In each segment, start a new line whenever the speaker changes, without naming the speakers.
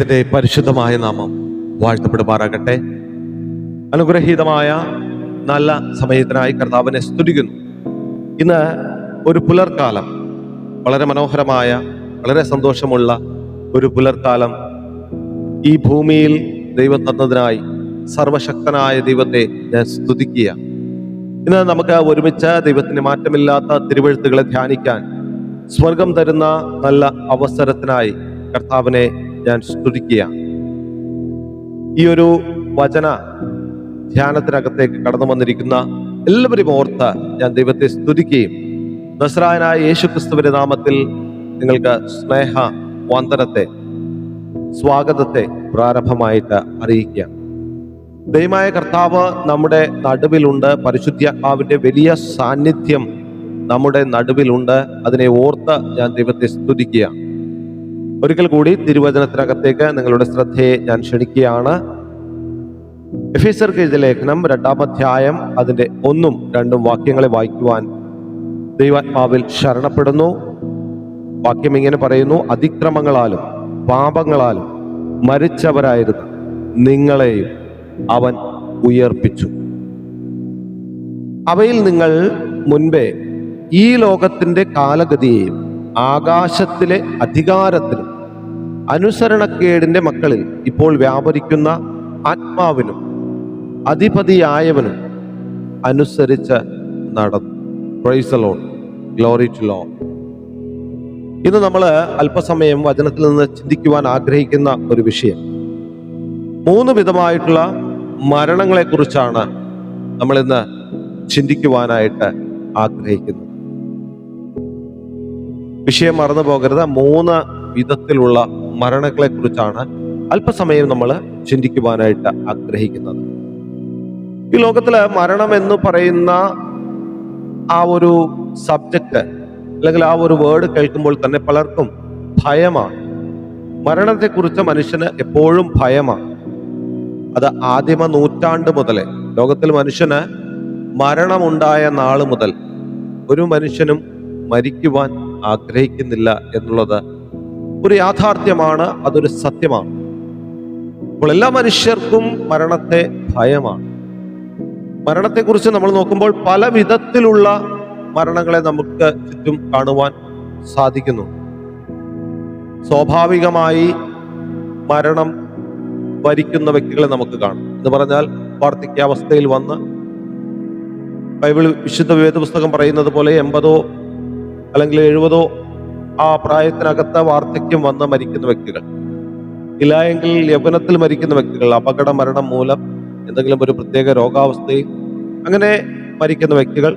ദൈവത്തിൻ്റെ പരിശുദ്ധമായ നാമം വാഴ്ത്തപ്പെടുമാറാകട്ടെ അനുഗ്രഹീതമായ നല്ല സമയത്തിനായി കർത്താവിനെ സ്തുതിക്കുന്നു ഇന്ന് ഒരു പുലർക്കാലം വളരെ മനോഹരമായ വളരെ സന്തോഷമുള്ള ഒരു പുലർക്കാലം ഈ ഭൂമിയിൽ ദൈവം തന്നതിനായി സർവശക്തനായ ദൈവത്തെ ഞാൻ സ്തുതിക്കുക ഇന്ന് നമുക്ക് ഒരുമിച്ച് ദൈവത്തിന് മാറ്റമില്ലാത്ത തിരുവഴുത്തുകളെ ധ്യാനിക്കാൻ സ്വർഗം തരുന്ന നല്ല അവസരത്തിനായി കർത്താവിനെ ഞാൻ സ്തുതിക്കുകയാണ് ഈ ഒരു വചന ധ്യാനത്തിനകത്തേക്ക് കടന്നു വന്നിരിക്കുന്ന എല്ലാവരും ഓർത്ത് ഞാൻ ദൈവത്തെ സ്തുതിക്കുകയും നസ്രായനായ യേശുക്രിസ്തുവിന്റെ നാമത്തിൽ നിങ്ങൾക്ക് സ്നേഹ വന്ദനത്തെ സ്വാഗതത്തെ പ്രാരംഭമായിട്ട് അറിയിക്കുക ദൈവമായ കർത്താവ് നമ്മുടെ നടുവിലുണ്ട് പരിശുദ്ധാത്മാവിന്റെ വലിയ സാന്നിധ്യം നമ്മുടെ നടുവിലുണ്ട് അതിനെ ഓർത്ത് ഞാൻ ദൈവത്തെ സ്തുതിക്കുകയാണ് ഒരിക്കൽ കൂടി തിരുവചനത്തിനകത്തേക്ക് നിങ്ങളുടെ ശ്രദ്ധയെ ഞാൻ ക്ഷണിക്കുകയാണ് എഫീസർക്ക് ഇതിലെ ലേഖനം രണ്ടാമധ്യായം അതിൻ്റെ ഒന്നും രണ്ടും വാക്യങ്ങളെ വായിക്കുവാൻ ദൈവാത്മാവിൽ ശരണപ്പെടുന്നു വാക്യം ഇങ്ങനെ പറയുന്നു അതിക്രമങ്ങളാലും പാപങ്ങളാലും മരിച്ചവരായിരുന്നു നിങ്ങളെയും അവൻ ഉയർപ്പിച്ചു അവയിൽ നിങ്ങൾ മുൻപേ ഈ ലോകത്തിൻ്റെ കാലഗതിയെയും ആകാശത്തിലെ അധികാരത്തിലും അനുസരണക്കേടിൻ്റെ മക്കളിൽ ഇപ്പോൾ വ്യാപരിക്കുന്ന ആത്മാവിനും അധിപതിയായവനും അനുസരിച്ച് നടന്നു praise Lord glory to Lord ഇന്ന് നമ്മൾ അല്പസമയം വചനത്തിൽ നിന്ന് ചിന്തിക്കുവാൻ ആഗ്രഹിക്കുന്ന ഒരു വിഷയം മൂന്ന് വിധമായിട്ടുള്ള മരണങ്ങളെക്കുറിച്ചാണ് നമ്മളിന്ന് ചിന്തിക്കുവാനായിട്ട് ആഗ്രഹിക്കുന്നത് വിഷയം മറന്നു പോകരുത് മൂന്ന് വിധത്തിലുള്ള കുറിച്ചാണ് അല്പസമയം നമ്മൾ ചിന്തിക്കുവാനായിട്ട് ആഗ്രഹിക്കുന്നത് ഈ ലോകത്തില് മരണം എന്ന് പറയുന്ന ആ ഒരു സബ്ജക്റ്റ് അല്ലെങ്കിൽ ആ ഒരു വേർഡ് കേൾക്കുമ്പോൾ തന്നെ പലർക്കും ഭയമാണ് മരണത്തെക്കുറിച്ച് മനുഷ്യന് എപ്പോഴും ഭയമാണ് അത് ആദിമ നൂറ്റാണ്ട് മുതലേ ലോകത്തിൽ മനുഷ്യന് മരണമുണ്ടായ നാൾ മുതൽ ഒരു മനുഷ്യനും മരിക്കുവാൻ ആഗ്രഹിക്കുന്നില്ല എന്നുള്ളത് ഒരു യാഥാർത്ഥ്യമാണ് അതൊരു സത്യമാണ് അപ്പോൾ എല്ലാ മനുഷ്യർക്കും മരണത്തെ ഭയമാണ് മരണത്തെക്കുറിച്ച് നമ്മൾ നോക്കുമ്പോൾ പല വിധത്തിലുള്ള മരണങ്ങളെ നമുക്ക് ചുറ്റും കാണുവാൻ സാധിക്കുന്നു സ്വാഭാവികമായി മരണം ഭരിക്കുന്ന വ്യക്തികളെ നമുക്ക് കാണാം എന്ന് പറഞ്ഞാൽ വാർദ്ധക്യാവസ്ഥയിൽ വന്ന് ബൈബിൾ വിശുദ്ധ വേദപുസ്തകം പറയുന്നത് പോലെ എൺപതോ അല്ലെങ്കിൽ എഴുപതോ ആ പ്രായത്തിനകത്ത വാർദ്ധക്യം വന്ന് മരിക്കുന്ന വ്യക്തികൾ ഇല്ല എങ്കിൽ യൗവനത്തിൽ മരിക്കുന്ന വ്യക്തികൾ അപകട മരണം മൂലം എന്തെങ്കിലും ഒരു പ്രത്യേക രോഗാവസ്ഥയിൽ അങ്ങനെ മരിക്കുന്ന വ്യക്തികൾ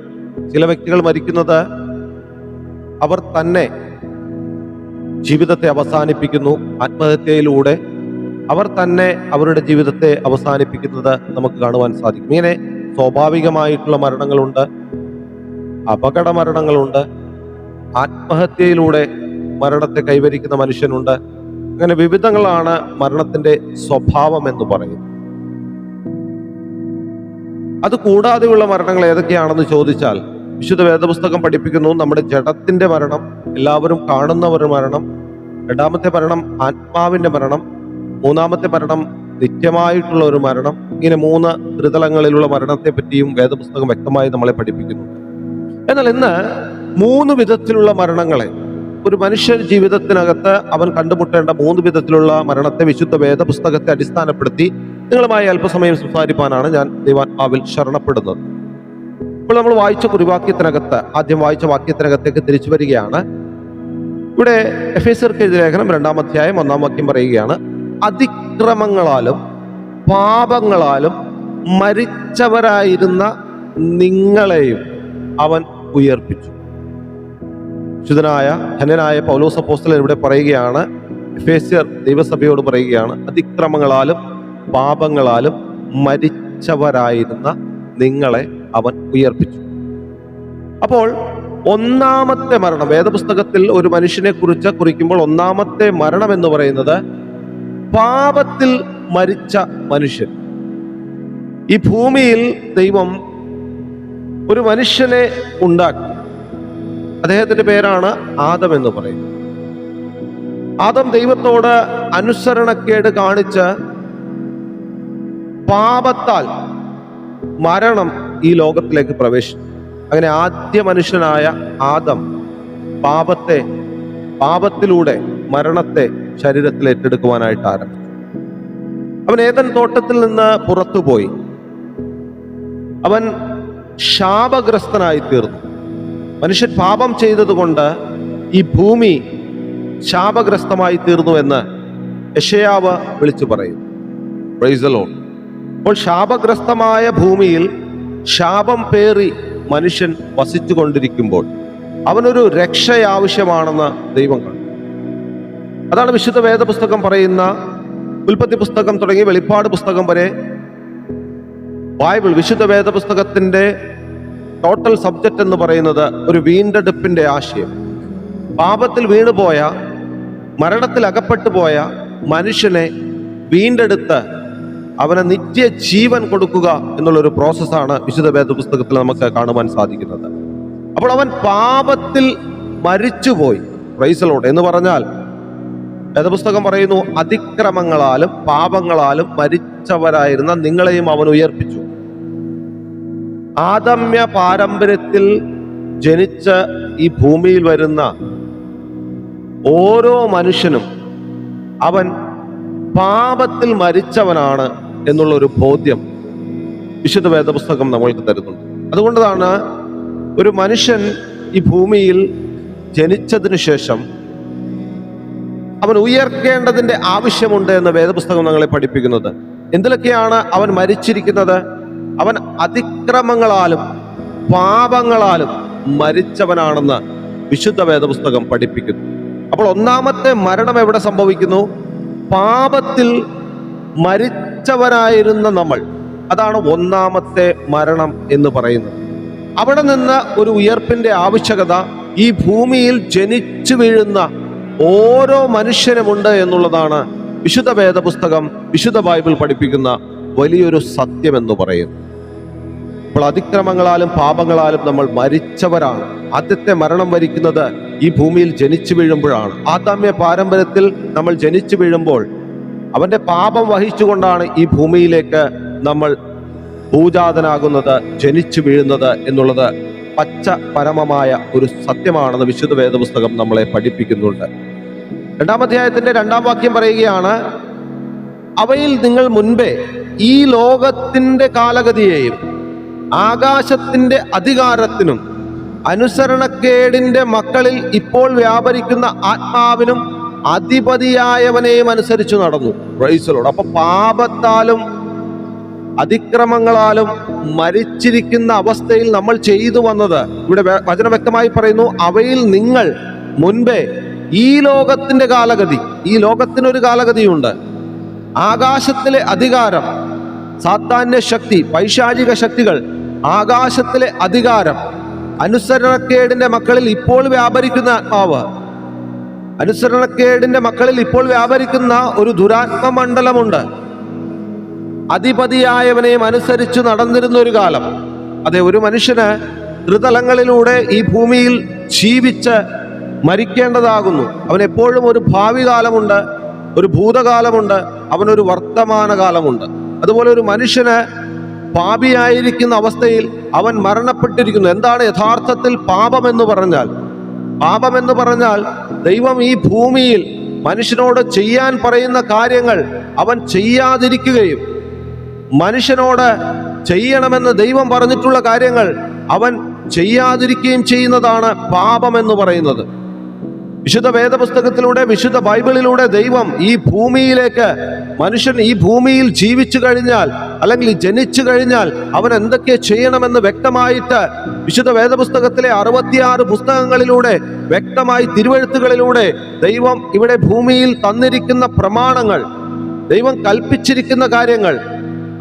ചില വ്യക്തികൾ മരിക്കുന്നത് അവർ തന്നെ ജീവിതത്തെ അവസാനിപ്പിക്കുന്നു ആത്മഹത്യയിലൂടെ അവർ തന്നെ അവരുടെ ജീവിതത്തെ അവസാനിപ്പിക്കുന്നത് നമുക്ക് കാണുവാൻ സാധിക്കും ഇങ്ങനെ സ്വാഭാവികമായിട്ടുള്ള മരണങ്ങളുണ്ട് അപകട മരണങ്ങളുണ്ട് ആത്മഹത്യയിലൂടെ മരണത്തെ കൈവരിക്കുന്ന മനുഷ്യനുണ്ട് അങ്ങനെ വിവിധങ്ങളാണ് മരണത്തിന്റെ സ്വഭാവം എന്ന് പറയുന്നത് അത് കൂടാതെയുള്ള മരണങ്ങൾ ഏതൊക്കെയാണെന്ന് ചോദിച്ചാൽ വിശുദ്ധ വേദപുസ്തകം പഠിപ്പിക്കുന്നു നമ്മുടെ ജഡത്തിന്റെ മരണം എല്ലാവരും കാണുന്ന ഒരു മരണം രണ്ടാമത്തെ മരണം ആത്മാവിന്റെ മരണം മൂന്നാമത്തെ മരണം നിത്യമായിട്ടുള്ള ഒരു മരണം ഇങ്ങനെ മൂന്ന് ത്രിതലങ്ങളിലുള്ള മരണത്തെ പറ്റിയും വേദപുസ്തകം വ്യക്തമായി നമ്മളെ പഠിപ്പിക്കുന്നു എന്നാൽ ഇന്ന് മൂന്ന് വിധത്തിലുള്ള മരണങ്ങളെ ഒരു മനുഷ്യ ജീവിതത്തിനകത്ത് അവൻ കണ്ടുമുട്ടേണ്ട മൂന്ന് വിധത്തിലുള്ള മരണത്തെ വിശുദ്ധ വേദ പുസ്തകത്തെ അടിസ്ഥാനപ്പെടുത്തി നിങ്ങളുമായി അല്പസമയം സംസാരിപ്പാനാണ് ഞാൻ ആവിൽ ശരണപ്പെടുന്നത് ഇപ്പോൾ നമ്മൾ വായിച്ച കുറിവാക്യത്തിനകത്ത് ആദ്യം വായിച്ച വാക്യത്തിനകത്തേക്ക് തിരിച്ചു വരികയാണ് ഇവിടെ എഫ് എസ് എഴുതിയ ലേഖനം രണ്ടാം അധ്യായം ഒന്നാം വാക്യം പറയുകയാണ് അതിക്രമങ്ങളാലും പാപങ്ങളാലും മരിച്ചവരായിരുന്ന നിങ്ങളെയും അവൻ ഉയർപ്പിച്ചു വിശുദ്ധനായ ധന്യനായ പൗലോസ പോസ്റ്റൽ ഇവിടെ പറയുകയാണ് ഫേസ്യർ ദൈവസഭയോട് പറയുകയാണ് അതിക്രമങ്ങളാലും പാപങ്ങളാലും മരിച്ചവരായിരുന്ന നിങ്ങളെ അവൻ ഉയർപ്പിച്ചു അപ്പോൾ ഒന്നാമത്തെ മരണം വേദപുസ്തകത്തിൽ ഒരു മനുഷ്യനെ കുറിച്ച് കുറിക്കുമ്പോൾ ഒന്നാമത്തെ മരണം എന്ന് പറയുന്നത് പാപത്തിൽ മരിച്ച മനുഷ്യൻ ഈ ഭൂമിയിൽ ദൈവം ഒരു മനുഷ്യനെ ഉണ്ടാക്കി അദ്ദേഹത്തിന്റെ പേരാണ് ആദം എന്ന് പറയുന്നത് ആദം ദൈവത്തോട് അനുസരണക്കേട് കാണിച്ച് പാപത്താൽ മരണം ഈ ലോകത്തിലേക്ക് പ്രവേശിച്ചു അങ്ങനെ ആദ്യ മനുഷ്യനായ ആദം പാപത്തെ പാപത്തിലൂടെ മരണത്തെ ശരീരത്തിൽ ഏറ്റെടുക്കുവാനായിട്ട് ആരംഭിച്ചു അവൻ ഏതൻ തോട്ടത്തിൽ നിന്ന് പുറത്തുപോയി അവൻ ശാപഗ്രസ്തനായി തീർന്നു മനുഷ്യൻ പാപം ചെയ്തതുകൊണ്ട് ഈ ഭൂമി ശാപഗ്രസ്തമായി തീർന്നു എന്ന് യഷയാവ് വിളിച്ചു പറയുന്നു പ്രൈസലോൺ അപ്പോൾ ശാപഗ്രസ്തമായ ഭൂമിയിൽ ശാപം പേറി മനുഷ്യൻ വസിച്ചു കൊണ്ടിരിക്കുമ്പോൾ അവനൊരു രക്ഷ ആവശ്യമാണെന്ന് ദൈവം കണ്ടു അതാണ് വിശുദ്ധ വേദപുസ്തകം പറയുന്ന ഉൽപ്പത്തി പുസ്തകം തുടങ്ങി വെളിപ്പാട് പുസ്തകം വരെ ബൈബിൾ വിശുദ്ധ വേദപുസ്തകത്തിന്റെ ടോട്ടൽ സബ്ജക്റ്റ് എന്ന് പറയുന്നത് ഒരു വീണ്ടെടുപ്പിന്റെ ആശയം പാപത്തിൽ വീണുപോയ മരണത്തിൽ അകപ്പെട്ടു പോയ മനുഷ്യനെ വീണ്ടെടുത്ത് അവനെ നിത്യ ജീവൻ കൊടുക്കുക എന്നുള്ളൊരു പ്രോസസ്സാണ് വിശുദ്ധ വേദ പുസ്തകത്തിൽ നമുക്ക് കാണുവാൻ സാധിക്കുന്നത് അപ്പോൾ അവൻ പാപത്തിൽ മരിച്ചുപോയി റൈസലോട് എന്ന് പറഞ്ഞാൽ വേദപുസ്തകം പറയുന്നു അതിക്രമങ്ങളാലും പാപങ്ങളാലും മരിച്ചവരായിരുന്ന നിങ്ങളെയും അവൻ ഉയർപ്പിച്ചു ആദമ്യ പാരമ്പര്യത്തിൽ ജനിച്ച ഈ ഭൂമിയിൽ വരുന്ന ഓരോ മനുഷ്യനും അവൻ പാപത്തിൽ മരിച്ചവനാണ് എന്നുള്ള ഒരു ബോധ്യം വിശുദ്ധ വേദപുസ്തകം നമ്മൾക്ക് തരുന്നുണ്ട് അതുകൊണ്ടാണ് ഒരു മനുഷ്യൻ ഈ ഭൂമിയിൽ ജനിച്ചതിനു ശേഷം അവൻ ഉയർക്കേണ്ടതിൻ്റെ ആവശ്യമുണ്ട് എന്ന് വേദപുസ്തകം നിങ്ങളെ പഠിപ്പിക്കുന്നത് എന്തിലൊക്കെയാണ് അവൻ മരിച്ചിരിക്കുന്നത് അവൻ അതിക്രമങ്ങളാലും പാപങ്ങളാലും മരിച്ചവനാണെന്ന് വിശുദ്ധ വേദപുസ്തകം പഠിപ്പിക്കുന്നു അപ്പോൾ ഒന്നാമത്തെ മരണം എവിടെ സംഭവിക്കുന്നു പാപത്തിൽ മരിച്ചവരായിരുന്ന നമ്മൾ അതാണ് ഒന്നാമത്തെ മരണം എന്ന് പറയുന്നത് അവിടെ നിന്ന് ഒരു ഉയർപ്പിന്റെ ആവശ്യകത ഈ ഭൂമിയിൽ ജനിച്ചു വീഴുന്ന ഓരോ മനുഷ്യനുമുണ്ട് എന്നുള്ളതാണ് വിശുദ്ധ വേദപുസ്തകം വിശുദ്ധ ബൈബിൾ പഠിപ്പിക്കുന്ന വലിയൊരു സത്യമെന്ന് പറയുന്നു ഇപ്പോൾ അതിക്രമങ്ങളാലും പാപങ്ങളാലും നമ്മൾ മരിച്ചവരാണ് ആദ്യത്തെ മരണം വരിക്കുന്നത് ഈ ഭൂമിയിൽ ജനിച്ചു വീഴുമ്പോഴാണ് ആദാമ്യ പാരമ്പര്യത്തിൽ നമ്മൾ ജനിച്ചു വീഴുമ്പോൾ അവന്റെ പാപം വഹിച്ചുകൊണ്ടാണ് ഈ ഭൂമിയിലേക്ക് നമ്മൾ പൂജാതനാകുന്നത് ജനിച്ചു വീഴുന്നത് എന്നുള്ളത് പച്ച പരമമായ ഒരു സത്യമാണെന്ന് വിശുദ്ധ വേദപുസ്തകം നമ്മളെ പഠിപ്പിക്കുന്നുണ്ട് രണ്ടാം അധ്യായത്തിന്റെ രണ്ടാം വാക്യം പറയുകയാണ് അവയിൽ നിങ്ങൾ മുൻപേ ഈ ലോകത്തിന്റെ കാലഗതിയെയും ആകാശത്തിൻ്റെ അധികാരത്തിനും അനുസരണക്കേടിൻ്റെ മക്കളിൽ ഇപ്പോൾ വ്യാപരിക്കുന്ന ആത്മാവിനും അധിപതിയായവനെയും അനുസരിച്ച് നടന്നു റൈസലോട് അപ്പൊ പാപത്താലും അതിക്രമങ്ങളാലും മരിച്ചിരിക്കുന്ന അവസ്ഥയിൽ നമ്മൾ ചെയ്തു വന്നത് ഇവിടെ വചന വ്യക്തമായി പറയുന്നു അവയിൽ നിങ്ങൾ മുൻപേ ഈ ലോകത്തിന്റെ കാലഗതി ഈ ലോകത്തിനൊരു കാലഗതിയുണ്ട് ആകാശത്തിലെ അധികാരം സാത്താന്യ ശക്തി പൈശാചിക ശക്തികൾ ആകാശത്തിലെ അധികാരം അനുസരണക്കേടിന്റെ മക്കളിൽ ഇപ്പോൾ വ്യാപരിക്കുന്ന ആത്മാവ് അനുസരണക്കേടിന്റെ മക്കളിൽ ഇപ്പോൾ വ്യാപരിക്കുന്ന ഒരു ദുരാത്മ മണ്ഡലമുണ്ട് അധിപതിയായവനെയും അനുസരിച്ച് നടന്നിരുന്ന ഒരു കാലം അതെ ഒരു മനുഷ്യന് ത്രിതലങ്ങളിലൂടെ ഈ ഭൂമിയിൽ ജീവിച്ച് മരിക്കേണ്ടതാകുന്നു അവൻ എപ്പോഴും ഒരു ഭാവി കാലമുണ്ട് ഒരു ഭൂതകാലമുണ്ട് അവനൊരു വർത്തമാന കാലമുണ്ട് അതുപോലെ ഒരു മനുഷ്യന് പാപിയായിരിക്കുന്ന അവസ്ഥയിൽ അവൻ മരണപ്പെട്ടിരിക്കുന്നു എന്താണ് യഥാർത്ഥത്തിൽ പാപമെന്ന് പറഞ്ഞാൽ പാപമെന്ന് പറഞ്ഞാൽ ദൈവം ഈ ഭൂമിയിൽ മനുഷ്യനോട് ചെയ്യാൻ പറയുന്ന കാര്യങ്ങൾ അവൻ ചെയ്യാതിരിക്കുകയും മനുഷ്യനോട് ചെയ്യണമെന്ന് ദൈവം പറഞ്ഞിട്ടുള്ള കാര്യങ്ങൾ അവൻ ചെയ്യാതിരിക്കുകയും ചെയ്യുന്നതാണ് പാപമെന്ന് പറയുന്നത് വിശുദ്ധ വേദപുസ്തകത്തിലൂടെ വിശുദ്ധ ബൈബിളിലൂടെ ദൈവം ഈ ഭൂമിയിലേക്ക് മനുഷ്യൻ ഈ ഭൂമിയിൽ ജീവിച്ചു കഴിഞ്ഞാൽ അല്ലെങ്കിൽ ജനിച്ചു കഴിഞ്ഞാൽ അവൻ എന്തൊക്കെ ചെയ്യണമെന്ന് വ്യക്തമായിട്ട് വിശുദ്ധ വേദപുസ്തകത്തിലെ അറുപത്തിയാറ് പുസ്തകങ്ങളിലൂടെ വ്യക്തമായി തിരുവഴുത്തുകളിലൂടെ ദൈവം ഇവിടെ ഭൂമിയിൽ തന്നിരിക്കുന്ന പ്രമാണങ്ങൾ ദൈവം കൽപ്പിച്ചിരിക്കുന്ന കാര്യങ്ങൾ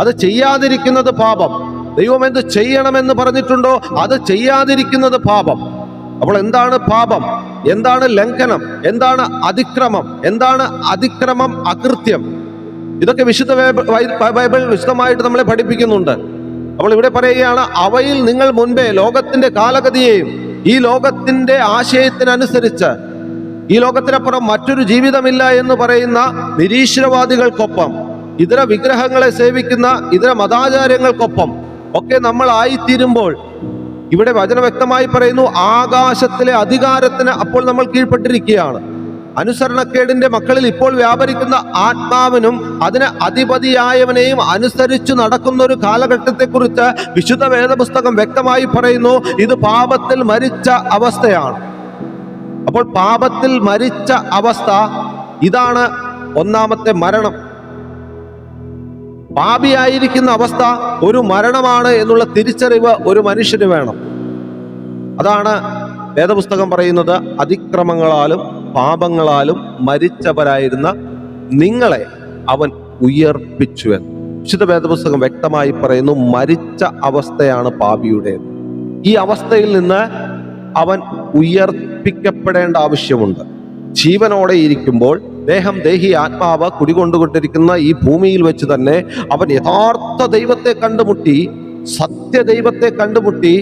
അത് ചെയ്യാതിരിക്കുന്നത് പാപം ദൈവം എന്ത് ചെയ്യണമെന്ന് പറഞ്ഞിട്ടുണ്ടോ അത് ചെയ്യാതിരിക്കുന്നത് പാപം അപ്പോൾ എന്താണ് പാപം എന്താണ് ലംഘനം എന്താണ് അതിക്രമം എന്താണ് അതിക്രമം അകൃത്യം ഇതൊക്കെ വിശുദ്ധ ബൈബിൾ വിശദമായിട്ട് നമ്മളെ പഠിപ്പിക്കുന്നുണ്ട് അപ്പോൾ ഇവിടെ പറയുകയാണ് അവയിൽ നിങ്ങൾ മുൻപേ ലോകത്തിന്റെ കാലഗതിയെയും ഈ ലോകത്തിന്റെ ആശയത്തിനനുസരിച്ച് ഈ ലോകത്തിനപ്പുറം മറ്റൊരു ജീവിതമില്ല എന്ന് പറയുന്ന നിരീശ്വരവാദികൾക്കൊപ്പം ഇതര വിഗ്രഹങ്ങളെ സേവിക്കുന്ന ഇതര മതാചാരങ്ങൾക്കൊപ്പം ഒക്കെ നമ്മൾ ആയിത്തീരുമ്പോൾ ഇവിടെ വചന വ്യക്തമായി പറയുന്നു ആകാശത്തിലെ അധികാരത്തിന് അപ്പോൾ നമ്മൾ കീഴ്പ്പെട്ടിരിക്കുകയാണ് അനുസരണക്കേടിന്റെ മക്കളിൽ ഇപ്പോൾ വ്യാപരിക്കുന്ന ആത്മാവിനും അതിന് അധിപതിയായവനെയും അനുസരിച്ചു നടക്കുന്ന ഒരു കാലഘട്ടത്തെക്കുറിച്ച് വിശുദ്ധ വേദപുസ്തകം വ്യക്തമായി പറയുന്നു ഇത് പാപത്തിൽ മരിച്ച അവസ്ഥയാണ് അപ്പോൾ പാപത്തിൽ മരിച്ച അവസ്ഥ ഇതാണ് ഒന്നാമത്തെ മരണം പാപിയായിരിക്കുന്ന അവസ്ഥ ഒരു മരണമാണ് എന്നുള്ള തിരിച്ചറിവ് ഒരു മനുഷ്യന് വേണം അതാണ് വേദപുസ്തകം പറയുന്നത് അതിക്രമങ്ങളാലും പാപങ്ങളാലും മരിച്ചവരായിരുന്ന നിങ്ങളെ അവൻ ഉയർപ്പിച്ചു എന്ന് വിശുദ്ധ വേദപുസ്തകം വ്യക്തമായി പറയുന്നു മരിച്ച അവസ്ഥയാണ് പാപിയുടെ ഈ അവസ്ഥയിൽ നിന്ന് അവൻ ഉയർപ്പിക്കപ്പെടേണ്ട ആവശ്യമുണ്ട് ജീവനോടെ ഇരിക്കുമ്പോൾ ദേഹം ദേഹി ആത്മാവ് കുടികൊണ്ടുകൊണ്ടിരിക്കുന്ന ഈ ഭൂമിയിൽ വെച്ച് തന്നെ അവൻ യഥാർത്ഥ ദൈവത്തെ കണ്ടുമുട്ടി സത്യ ദൈവത്തെ കണ്ടുമുട്ടി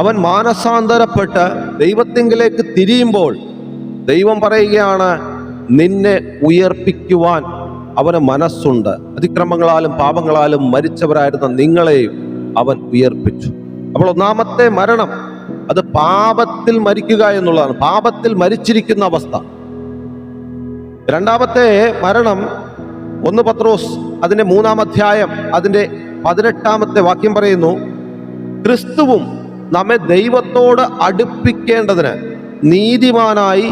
അവൻ മാനസാന്തരപ്പെട്ട് ദൈവത്തിങ്കിലേക്ക് തിരിയുമ്പോൾ ദൈവം പറയുകയാണ് നിന്നെ ഉയർപ്പിക്കുവാൻ അവന് മനസ്സുണ്ട് അതിക്രമങ്ങളാലും പാപങ്ങളാലും മരിച്ചവരായിരുന്ന നിങ്ങളെയും അവൻ ഉയർപ്പിച്ചു അപ്പോൾ ഒന്നാമത്തെ മരണം അത് പാപത്തിൽ മരിക്കുക എന്നുള്ളതാണ് പാപത്തിൽ മരിച്ചിരിക്കുന്ന അവസ്ഥ രണ്ടാമത്തെ മരണം ഒന്ന് പത്രോസ് അതിൻ്റെ മൂന്നാം അധ്യായം അതിൻ്റെ പതിനെട്ടാമത്തെ വാക്യം പറയുന്നു ക്രിസ്തുവും നമ്മെ ദൈവത്തോട് അടുപ്പിക്കേണ്ടതിന് നീതിമാനായി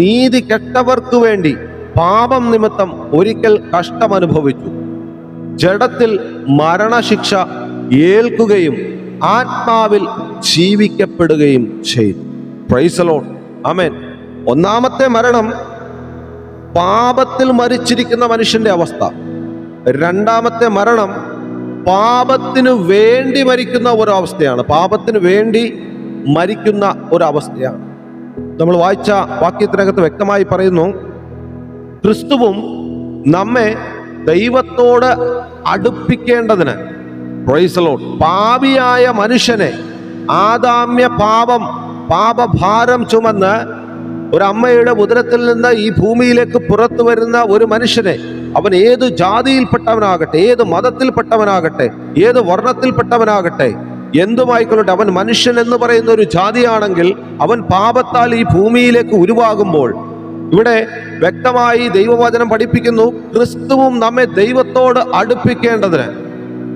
നീതി കെട്ടവർക്ക് വേണ്ടി പാപം നിമിത്തം ഒരിക്കൽ കഷ്ടമനുഭവിച്ചു ജഡത്തിൽ മരണശിക്ഷ ഏൽക്കുകയും ആത്മാവിൽ ജീവിക്കപ്പെടുകയും ചെയ്തു പ്രൈസലോൺ അമേൻ ഒന്നാമത്തെ മരണം പാപത്തിൽ മരിച്ചിരിക്കുന്ന മനുഷ്യന്റെ അവസ്ഥ രണ്ടാമത്തെ മരണം പാപത്തിനു വേണ്ടി മരിക്കുന്ന ഒരവസ്ഥയാണ് പാപത്തിനു വേണ്ടി മരിക്കുന്ന ഒരവസ്ഥയാണ് നമ്മൾ വായിച്ച വാക്യത്തിനകത്ത് വ്യക്തമായി പറയുന്നു ക്രിസ്തുവും നമ്മെ ദൈവത്തോട് അടുപ്പിക്കേണ്ടതിന് പ്രൈസലോൺ പാപിയായ മനുഷ്യനെ ആദാമ്യ പാപം പാപഭാരം ചുമന്ന് ഒരമ്മയുടെ ഉദരത്തിൽ നിന്ന് ഈ ഭൂമിയിലേക്ക് പുറത്തു വരുന്ന ഒരു മനുഷ്യനെ അവൻ ഏത് ജാതിയിൽപ്പെട്ടവനാകട്ടെ ഏത് മതത്തിൽപ്പെട്ടവനാകട്ടെ ഏത് വർണ്ണത്തിൽപ്പെട്ടവനാകട്ടെ എന്തുമായിക്കൊള്ളട്ടെ അവൻ മനുഷ്യൻ എന്ന് പറയുന്ന ഒരു ജാതിയാണെങ്കിൽ അവൻ പാപത്താൽ ഈ ഭൂമിയിലേക്ക് ഉരുവാകുമ്പോൾ ഇവിടെ വ്യക്തമായി ദൈവവചനം പഠിപ്പിക്കുന്നു ക്രിസ്തുവും നമ്മെ ദൈവത്തോട് അടുപ്പിക്കേണ്ടതിന്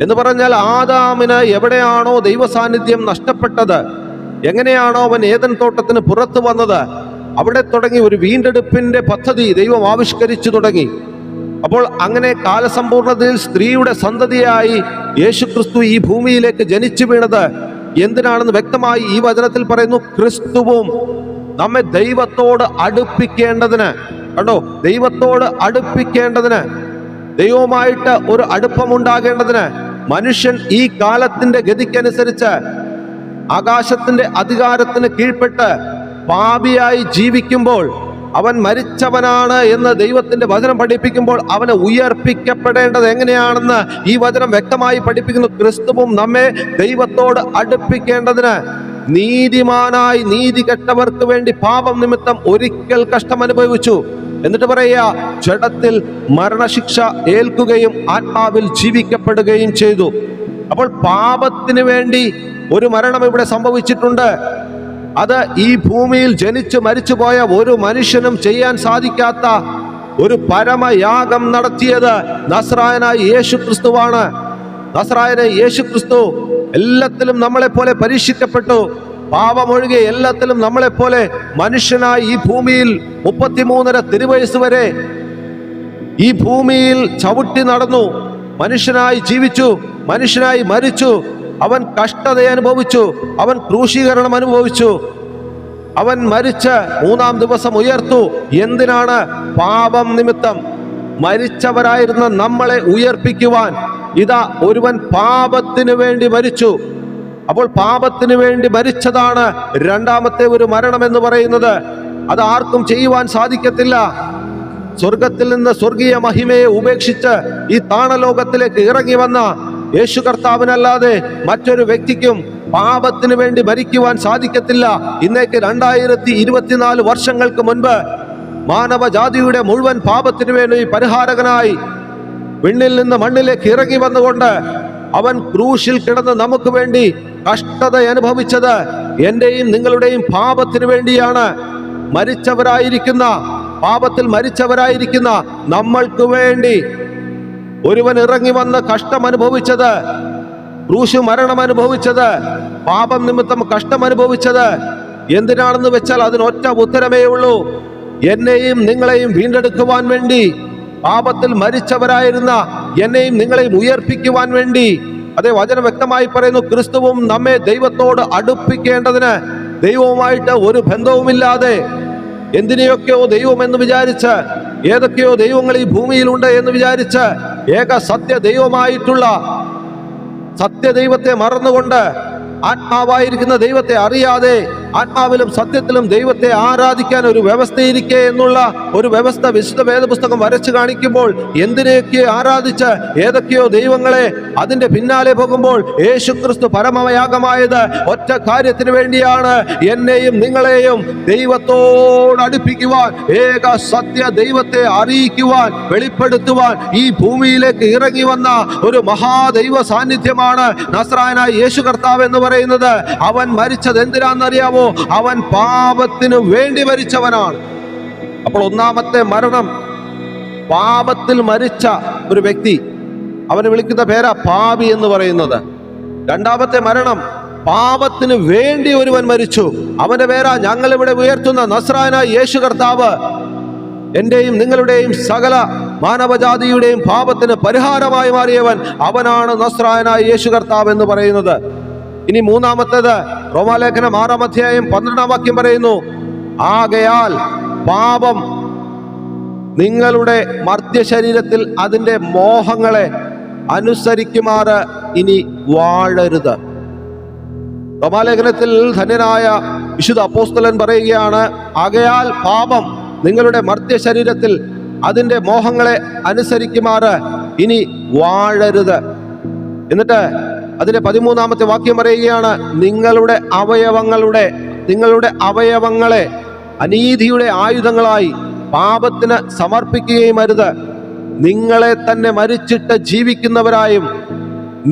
എന്ന് പറഞ്ഞാൽ ആദാമിന് എവിടെയാണോ ദൈവസാന്നിധ്യം നഷ്ടപ്പെട്ടത് എങ്ങനെയാണോ അവൻ ഏതൻ തോട്ടത്തിന് പുറത്തു വന്നത് അവിടെ തുടങ്ങി ഒരു വീണ്ടെടുപ്പിന്റെ പദ്ധതി ദൈവം ആവിഷ്കരിച്ചു തുടങ്ങി അപ്പോൾ അങ്ങനെ കാലസമ്പൂർണതയിൽ സ്ത്രീയുടെ സന്തതിയായി യേശുക്രിസ്തു ഈ ഭൂമിയിലേക്ക് ജനിച്ചു വീണത് എന്തിനാണെന്ന് വ്യക്തമായി ഈ വചനത്തിൽ പറയുന്നു ക്രിസ്തുവും നമ്മെ ദൈവത്തോട് അടുപ്പിക്കേണ്ടതിന് കണ്ടോ ദൈവത്തോട് അടുപ്പിക്കേണ്ടതിന് ദൈവവുമായിട്ട് ഒരു അടുപ്പമുണ്ടാകേണ്ടതിന് മനുഷ്യൻ ഈ കാലത്തിന്റെ ഗതിക്കനുസരിച്ച് ആകാശത്തിന്റെ അധികാരത്തിന് കീഴ്പ്പെട്ട് പാപിയായി ജീവിക്കുമ്പോൾ അവൻ മരിച്ചവനാണ് എന്ന് ദൈവത്തിന്റെ വചനം പഠിപ്പിക്കുമ്പോൾ അവനെ ഉയർപ്പിക്കപ്പെടേണ്ടത് എങ്ങനെയാണെന്ന് ഈ വചനം വ്യക്തമായി പഠിപ്പിക്കുന്നു ക്രിസ്തുവും നമ്മെ ദൈവത്തോട് അടുപ്പിക്കേണ്ടതിന് നീതിമാനായി നീതി കെട്ടവർക്ക് വേണ്ടി പാപം നിമിത്തം ഒരിക്കൽ കഷ്ടം അനുഭവിച്ചു എന്നിട്ട് പറയുക ജഡത്തിൽ മരണശിക്ഷ ഏൽക്കുകയും ആത്മാവിൽ ജീവിക്കപ്പെടുകയും ചെയ്തു അപ്പോൾ പാപത്തിന് വേണ്ടി ഒരു മരണം ഇവിടെ സംഭവിച്ചിട്ടുണ്ട് അത് ഈ ഭൂമിയിൽ ജനിച്ചു പോയ ഒരു മനുഷ്യനും ചെയ്യാൻ സാധിക്കാത്ത ഒരു പരമയാഗം നടത്തിയത് നസ്രായനായ യേശു ക്രിസ്തുവാണ് നസ്രായനെ യേശു ക്രിസ്തു എല്ലാത്തിലും പോലെ പരീക്ഷിക്കപ്പെട്ടു പാപമൊഴികെ എല്ലാത്തിലും നമ്മളെപ്പോലെ മനുഷ്യനായി ഈ ഭൂമിയിൽ മുപ്പത്തിമൂന്നര തിരുവയസ് വരെ ഈ ഭൂമിയിൽ ചവിട്ടി നടന്നു മനുഷ്യനായി ജീവിച്ചു മനുഷ്യനായി മരിച്ചു അവൻ കഷ്ടത അനുഭവിച്ചു അവൻ ക്രൂശീകരണം അനുഭവിച്ചു അവൻ മരിച്ച് മൂന്നാം ദിവസം ഉയർത്തു എന്തിനാണ് പാപം നിമിത്തം മരിച്ചവരായിരുന്ന നമ്മളെ ഉയർപ്പിക്കുവാൻ ഇതാ ഒരുവൻ പാപത്തിനു വേണ്ടി മരിച്ചു അപ്പോൾ പാപത്തിനു വേണ്ടി മരിച്ചതാണ് രണ്ടാമത്തെ ഒരു മരണം എന്ന് പറയുന്നത് അത് ആർക്കും ചെയ്യുവാൻ സാധിക്കത്തില്ല സ്വർഗത്തിൽ നിന്ന് സ്വർഗീയ മഹിമയെ ഉപേക്ഷിച്ച് ഈ താണലോകത്തിലേക്ക് ഇറങ്ങി വന്ന യേശു കർത്താവിനല്ലാതെ മറ്റൊരു വ്യക്തിക്കും പാപത്തിന് വേണ്ടി ഭരിക്കുവാൻ സാധിക്കത്തില്ല ഇന്നേക്ക് രണ്ടായിരത്തി ഇരുപത്തിനാല് വർഷങ്ങൾക്ക് മുൻപ് മാനവജാതിയുടെ മുഴുവൻ പാപത്തിനു വേണ്ടി പരിഹാരകനായി വിണ്ണിൽ നിന്ന് മണ്ണിലേക്ക് ഇറങ്ങി വന്നുകൊണ്ട് അവൻ ക്രൂശിൽ കിടന്ന് നമുക്ക് വേണ്ടി കഷ്ടത അനുഭവിച്ചത് എന്റെയും നിങ്ങളുടെയും പാപത്തിനു വേണ്ടിയാണ് മരിച്ചവരായിരിക്കുന്ന പാപത്തിൽ മരിച്ചവരായിരിക്കുന്ന നമ്മൾക്ക് വേണ്ടി ഒരുവൻ ഇറങ്ങി വന്ന് കഷ്ടം അനുഭവിച്ചത് ക്രൂശു മരണം അനുഭവിച്ചത് പാപം നിമിത്തം കഷ്ടം അനുഭവിച്ചത് എന്തിനാണെന്ന് വെച്ചാൽ അതിനൊറ്റ ഉത്തരമേ ഉള്ളൂ എന്നെയും നിങ്ങളെയും വീണ്ടെടുക്കുവാൻ വേണ്ടി പാപത്തിൽ മരിച്ചവരായിരുന്ന എന്നെയും നിങ്ങളെയും ഉയർപ്പിക്കുവാൻ വേണ്ടി അതേ വചനം വ്യക്തമായി പറയുന്നു ക്രിസ്തുവും നമ്മെ ദൈവത്തോട് അടുപ്പിക്കേണ്ടതിന് ദൈവവുമായിട്ട് ഒരു ബന്ധവുമില്ലാതെ എന്തിനെയൊക്കെയോ എന്ന് വിചാരിച്ച് ഏതൊക്കെയോ ദൈവങ്ങൾ ഈ ഭൂമിയിലുണ്ട് എന്ന് വിചാരിച്ച് ഏക സത്യ ദൈവമായിട്ടുള്ള സത്യദൈവത്തെ മറന്നുകൊണ്ട് ആത്മാവായിരിക്കുന്ന ദൈവത്തെ അറിയാതെ ആത്മാവിലും സത്യത്തിലും ദൈവത്തെ ആരാധിക്കാൻ ഒരു വ്യവസ്ഥയിരിക്കെ എന്നുള്ള ഒരു വ്യവസ്ഥ വിശുദ്ധ വേദപുസ്തകം വരച്ചു കാണിക്കുമ്പോൾ എന്തിനെയൊക്കെ ആരാധിച്ച് ഏതൊക്കെയോ ദൈവങ്ങളെ അതിന്റെ പിന്നാലെ പോകുമ്പോൾ യേശുക്രിസ്തു പരമയാഗമായത് ഒറ്റ കാര്യത്തിന് വേണ്ടിയാണ് എന്നെയും നിങ്ങളെയും ദൈവത്തോട് അടുപ്പിക്കുവാൻ ഏക സത്യ ദൈവത്തെ അറിയിക്കുവാൻ വെളിപ്പെടുത്തുവാൻ ഈ ഭൂമിയിലേക്ക് ഇറങ്ങി വന്ന ഒരു മഹാദൈവ സാന്നിധ്യമാണ് നസ്രായനായ യേശു കർത്താവ് എന്ന് പറയുന്നത് അവൻ മരിച്ചത് എന്തിനാണെന്നറിയാമോ പറയുന്നുവോ അവൻ പാപത്തിന് വേണ്ടി മരിച്ചവനാണ് അപ്പോൾ ഒന്നാമത്തെ മരണം പാപത്തിൽ മരിച്ച ഒരു വ്യക്തി അവന് വിളിക്കുന്ന പേരാ പാപി എന്ന് പറയുന്നത് രണ്ടാമത്തെ മരണം പാപത്തിന് വേണ്ടി ഒരുവൻ മരിച്ചു അവന്റെ പേരാ ഞങ്ങളിവിടെ ഉയർത്തുന്ന നസ്രായന യേശു കർത്താവ് എന്റെയും നിങ്ങളുടെയും സകല മാനവജാതിയുടെയും പാപത്തിന് പരിഹാരമായി മാറിയവൻ അവനാണ് നസ്രായനായ യേശു കർത്താവ് എന്ന് പറയുന്നത് ഇനി മൂന്നാമത്തേത് റോമാലേഖനം ആറാം അധ്യായം പന്ത്രണ്ടാം വാക്യം പറയുന്നു ആകയാൽ പാപം നിങ്ങളുടെ മർദ്ദ്യ ശരീരത്തിൽ അതിൻ്റെ മോഹങ്ങളെ അനുസരിക്കുമാറ് ഇനി വാഴരുത് റോമാലേഖനത്തിൽ ധന്യനായ വിശുദ്ധ അപ്പോസ്തലൻ പറയുകയാണ് ആകയാൽ പാപം നിങ്ങളുടെ മർദ്ദ്യ ശരീരത്തിൽ അതിൻ്റെ മോഹങ്ങളെ അനുസരിക്കുമാറ് ഇനി വാഴരുത് എന്നിട്ട് അതിന്റെ പതിമൂന്നാമത്തെ വാക്യം പറയുകയാണ് നിങ്ങളുടെ അവയവങ്ങളുടെ നിങ്ങളുടെ അവയവങ്ങളെ അനീതിയുടെ ആയുധങ്ങളായി പാപത്തിന് സമർപ്പിക്കുകയും അരുത് നിങ്ങളെ തന്നെ മരിച്ചിട്ട് ജീവിക്കുന്നവരായും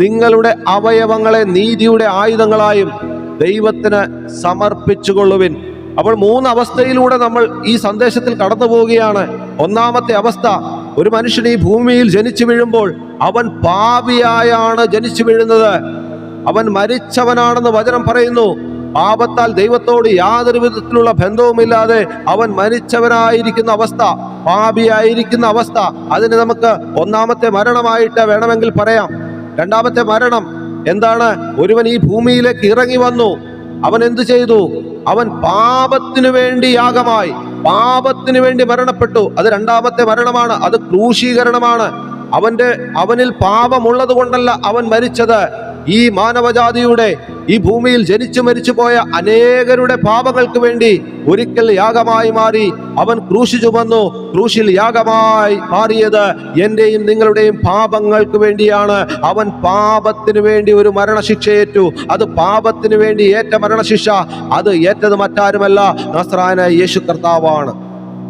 നിങ്ങളുടെ അവയവങ്ങളെ നീതിയുടെ ആയുധങ്ങളായും ദൈവത്തിന് സമർപ്പിച്ചുകൊള്ളുവിൻ അപ്പോൾ മൂന്ന് അവസ്ഥയിലൂടെ നമ്മൾ ഈ സന്ദേശത്തിൽ കടന്നു പോവുകയാണ് ഒന്നാമത്തെ അവസ്ഥ ഒരു മനുഷ്യൻ ഈ ഭൂമിയിൽ ജനിച്ചു വീഴുമ്പോൾ അവൻ പാപിയായാണ് ജനിച്ചു വീഴുന്നത് അവൻ മരിച്ചവനാണെന്ന് വചനം പറയുന്നു പാപത്താൽ ദൈവത്തോട് യാതൊരു വിധത്തിലുള്ള ബന്ധവുമില്ലാതെ അവൻ മരിച്ചവനായിരിക്കുന്ന അവസ്ഥ പാപിയായിരിക്കുന്ന അവസ്ഥ അതിന് നമുക്ക് ഒന്നാമത്തെ മരണമായിട്ട് വേണമെങ്കിൽ പറയാം രണ്ടാമത്തെ മരണം എന്താണ് ഒരുവൻ ഈ ഭൂമിയിലേക്ക് ഇറങ്ങി വന്നു അവൻ എന്തു ചെയ്തു അവൻ പാപത്തിനു വേണ്ടി യാഗമായി പാപത്തിനു വേണ്ടി മരണപ്പെട്ടു അത് രണ്ടാമത്തെ മരണമാണ് അത് ക്രൂശീകരണമാണ് അവന്റെ അവനിൽ പാപമുള്ളത് കൊണ്ടല്ല അവൻ മരിച്ചത് ഈ മാനവജാതിയുടെ ഈ ഭൂമിയിൽ ജനിച്ചു മരിച്ചു പോയ അനേകരുടെ പാപങ്ങൾക്ക് വേണ്ടി ഒരിക്കൽ യാഗമായി മാറി അവൻ ക്രൂശി ചുമന്നു ക്രൂശിൽ യാഗമായി മാറിയത് എന്റെയും നിങ്ങളുടെയും പാപങ്ങൾക്ക് വേണ്ടിയാണ് അവൻ പാപത്തിനു വേണ്ടി ഒരു മരണശിക്ഷ ഏറ്റു അത് പാപത്തിനു വേണ്ടി ഏറ്റ മരണശിക്ഷ അത് ഏറ്റത് മറ്റാരുമല്ല നസ്രായന യേശു കർത്താവാണ്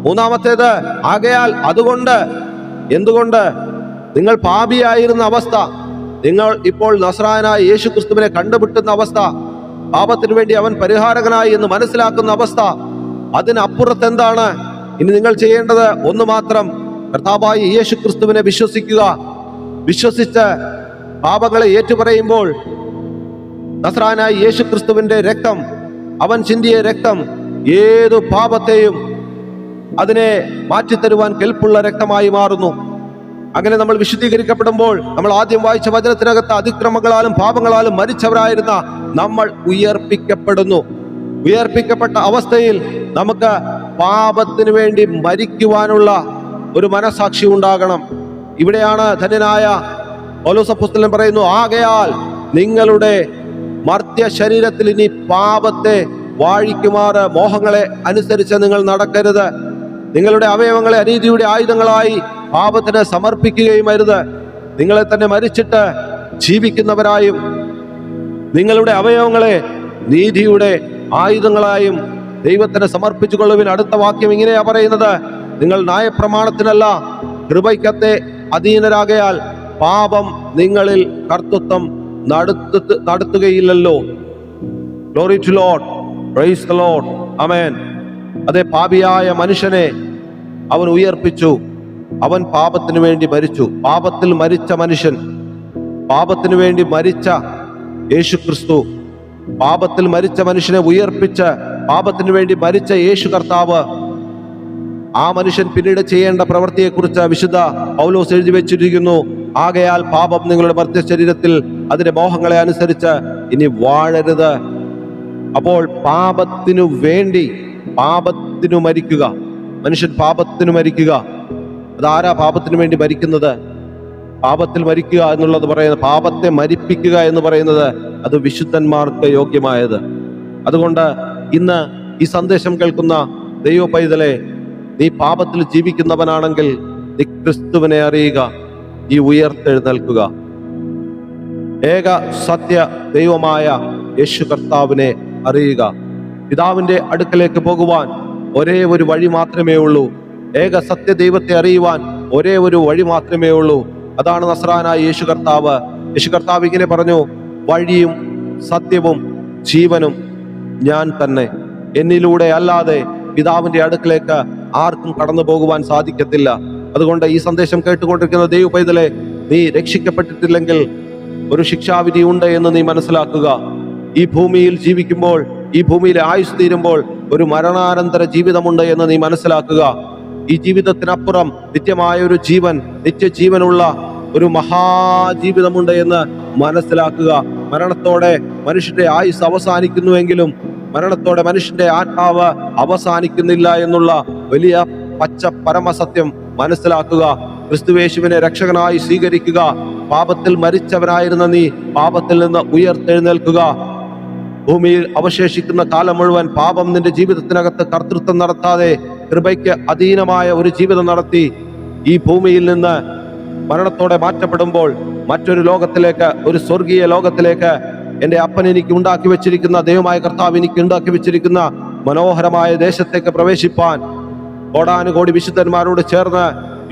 മൂന്നാമത്തേത് ആകയാൽ അതുകൊണ്ട് എന്തുകൊണ്ട് നിങ്ങൾ പാപിയായിരുന്ന അവസ്ഥ നിങ്ങൾ ഇപ്പോൾ നസ്രായനായ യേശു ക്രിസ്തുവിനെ കണ്ടുപിട്ടുന്ന അവസ്ഥ പാപത്തിനു വേണ്ടി അവൻ പരിഹാരകനായി എന്ന് മനസ്സിലാക്കുന്ന അവസ്ഥ അതിനപ്പുറത്ത് എന്താണ് ഇനി നിങ്ങൾ ചെയ്യേണ്ടത് ഒന്ന് മാത്രം കർത്താവായി യേശു ക്രിസ്തുവിനെ വിശ്വസിക്കുക വിശ്വസിച്ച് പാപങ്ങളെ ഏറ്റുപറയുമ്പോൾ നസ്രാനായ യേശു ക്രിസ്തുവിന്റെ രക്തം അവൻ ചിന്തിയ രക്തം ഏതു പാപത്തെയും അതിനെ മാറ്റിത്തരുവാൻ കെൽപ്പുള്ള രക്തമായി മാറുന്നു അങ്ങനെ നമ്മൾ വിശുദ്ധീകരിക്കപ്പെടുമ്പോൾ നമ്മൾ ആദ്യം വായിച്ച വചനത്തിനകത്ത് അതിക്രമങ്ങളാലും പാപങ്ങളാലും മരിച്ചവരായിരുന്ന നമ്മൾ ഉയർപ്പിക്കപ്പെടുന്നു ഉയർപ്പിക്കപ്പെട്ട അവസ്ഥയിൽ നമുക്ക് പാപത്തിന് വേണ്ടി മരിക്കുവാനുള്ള ഒരു മനസാക്ഷി ഉണ്ടാകണം ഇവിടെയാണ് ധന്യനായ ഓലോസപ്പുസ്തലൻ പറയുന്നു ആകയാൽ നിങ്ങളുടെ മർത്യ ശരീരത്തിൽ ഇനി പാപത്തെ വാഴിക്കുമാറ് മോഹങ്ങളെ അനുസരിച്ച് നിങ്ങൾ നടക്കരുത് നിങ്ങളുടെ അവയവങ്ങളെ അനീതിയുടെ ആയുധങ്ങളായി പാപത്തിന് സമർപ്പിക്കുകയും അരുത് നിങ്ങളെ തന്നെ മരിച്ചിട്ട് ജീവിക്കുന്നവരായും നിങ്ങളുടെ അവയവങ്ങളെ നീതിയുടെ ആയുധങ്ങളായും ദൈവത്തിന് സമർപ്പിച്ചു കൊള്ളുവിൻ അടുത്ത വാക്യം ഇങ്ങനെയാ പറയുന്നത് നിങ്ങൾ നയപ്രമാണത്തിനല്ല കൃപയ്ക്കത്തെ അധീനരാകയാൽ പാപം നിങ്ങളിൽ കർത്തൃത്വം നടത്തു നടത്തുകയില്ലല്ലോ glory to Lord Lord amen അതെ പാപിയായ മനുഷ്യനെ അവൻ ഉയർപ്പിച്ചു അവൻ പാപത്തിനു വേണ്ടി മരിച്ചു പാപത്തിൽ മരിച്ച മനുഷ്യൻ പാപത്തിനു വേണ്ടി മരിച്ച യേശു ക്രിസ്തു പാപത്തിൽ മരിച്ച മനുഷ്യനെ ഉയർപ്പിച്ച് പാപത്തിനു വേണ്ടി മരിച്ച യേശു കർത്താവ് ആ മനുഷ്യൻ പിന്നീട് ചെയ്യേണ്ട പ്രവൃത്തിയെക്കുറിച്ച് വിശുദ്ധ പൗലോസ് എഴുതി വെച്ചിരിക്കുന്നു ആകയാൽ പാപം നിങ്ങളുടെ മർത്യ ശരീരത്തിൽ അതിന്റെ മോഹങ്ങളെ അനുസരിച്ച് ഇനി വാഴരുത് അപ്പോൾ പാപത്തിനു വേണ്ടി പാപത്തിനു മരിക്കുക മനുഷ്യൻ പാപത്തിനു മരിക്കുക അതാരാ പാപത്തിന് വേണ്ടി മരിക്കുന്നത് പാപത്തിൽ മരിക്കുക എന്നുള്ളത് പറയുന്നത് പാപത്തെ മരിപ്പിക്കുക എന്ന് പറയുന്നത് അത് വിശുദ്ധന്മാർക്ക് യോഗ്യമായത് അതുകൊണ്ട് ഇന്ന് ഈ സന്ദേശം കേൾക്കുന്ന ദൈവ പൈതലെ നീ പാപത്തിൽ ജീവിക്കുന്നവനാണെങ്കിൽ നീ ക്രിസ്തുവിനെ അറിയുക ഈ ഉയർത്തെഴുന്നേൽക്കുക ഏക സത്യ ദൈവമായ യേശു കർത്താവിനെ അറിയുക പിതാവിന്റെ അടുക്കലേക്ക് പോകുവാൻ ഒരേ ഒരു വഴി മാത്രമേ ഉള്ളൂ ഏക സത്യ ദൈവത്തെ അറിയുവാൻ ഒരേ ഒരു വഴി മാത്രമേ ഉള്ളൂ അതാണ് നസ്രാനായ യേശു കർത്താവ് യേശു കർത്താവ് ഇങ്ങനെ പറഞ്ഞു വഴിയും സത്യവും ജീവനും ഞാൻ തന്നെ എന്നിലൂടെ അല്ലാതെ പിതാവിന്റെ അടുക്കിലേക്ക് ആർക്കും കടന്നു പോകുവാൻ സാധിക്കത്തില്ല അതുകൊണ്ട് ഈ സന്ദേശം കേട്ടുകൊണ്ടിരിക്കുന്ന ദൈവ പൈതലെ നീ രക്ഷിക്കപ്പെട്ടിട്ടില്ലെങ്കിൽ ഒരു ശിക്ഷാവിധി ഉണ്ട് എന്ന് നീ മനസ്സിലാക്കുക ഈ ഭൂമിയിൽ ജീവിക്കുമ്പോൾ ഈ ഭൂമിയിലെ ആയുസ് തീരുമ്പോൾ ഒരു മരണാനന്തര ജീവിതമുണ്ട് എന്ന് നീ മനസ്സിലാക്കുക ഈ ജീവിതത്തിനപ്പുറം നിത്യമായ ഒരു ജീവൻ നിത്യജീവനുള്ള ഒരു മഹാജീവിതമുണ്ട് എന്ന് മനസ്സിലാക്കുക മരണത്തോടെ മനുഷ്യന്റെ ആയുസ് അവസാനിക്കുന്നുവെങ്കിലും മരണത്തോടെ മനുഷ്യന്റെ ആത്മാവ് അവസാനിക്കുന്നില്ല എന്നുള്ള വലിയ പച്ച പരമസത്യം മനസ്സിലാക്കുക ക്രിസ്തുവേശുവിനെ രക്ഷകനായി സ്വീകരിക്കുക പാപത്തിൽ മരിച്ചവനായിരുന്ന നീ പാപത്തിൽ നിന്ന് ഉയർത്തെഴുന്നേൽക്കുക ഭൂമിയിൽ അവശേഷിക്കുന്ന കാലം മുഴുവൻ പാപം നിന്റെ ജീവിതത്തിനകത്ത് കർത്തൃത്വം നടത്താതെ കൃപയ്ക്ക് അധീനമായ ഒരു ജീവിതം നടത്തി ഈ ഭൂമിയിൽ നിന്ന് മരണത്തോടെ മാറ്റപ്പെടുമ്പോൾ മറ്റൊരു ലോകത്തിലേക്ക് ഒരു സ്വർഗീയ ലോകത്തിലേക്ക് എൻ്റെ അപ്പൻ എനിക്ക് ഉണ്ടാക്കി വെച്ചിരിക്കുന്ന ദൈവമായ കർത്താവ് എനിക്ക് ഉണ്ടാക്കി വെച്ചിരിക്കുന്ന മനോഹരമായ ദേശത്തേക്ക് പ്രവേശിപ്പാൻ കോടാനുകോടി വിശുദ്ധന്മാരോട് ചേർന്ന്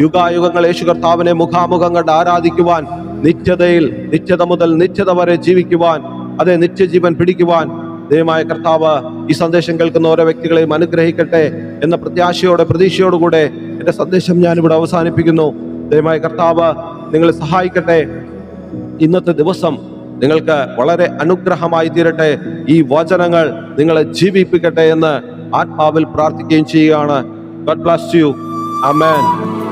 യുഗായുഗങ്ങൾ യേശു കർത്താവിനെ മുഖാമുഖം കണ്ട് ആരാധിക്കുവാൻ നിത്യതയിൽ നിത്യത മുതൽ നിത്യത വരെ ജീവിക്കുവാൻ അതേ നിത്യജീവൻ പിടിക്കുവാൻ ദൈവമായ കർത്താവ് ഈ സന്ദേശം കേൾക്കുന്ന ഓരോ വ്യക്തികളെയും അനുഗ്രഹിക്കട്ടെ എന്ന പ്രത്യാശയോടെ പ്രതീക്ഷയോടുകൂടെ എൻ്റെ സന്ദേശം ഞാനിവിടെ അവസാനിപ്പിക്കുന്നു ദൈവമായ കർത്താവ് നിങ്ങളെ സഹായിക്കട്ടെ ഇന്നത്തെ ദിവസം നിങ്ങൾക്ക് വളരെ അനുഗ്രഹമായി തീരട്ടെ ഈ വചനങ്ങൾ നിങ്ങളെ ജീവിപ്പിക്കട്ടെ എന്ന് ആത്മാവിൽ പ്രാർത്ഥിക്കുകയും ചെയ്യുകയാണ് ഗഡ് ബ്ലാസ് യു അമേൻ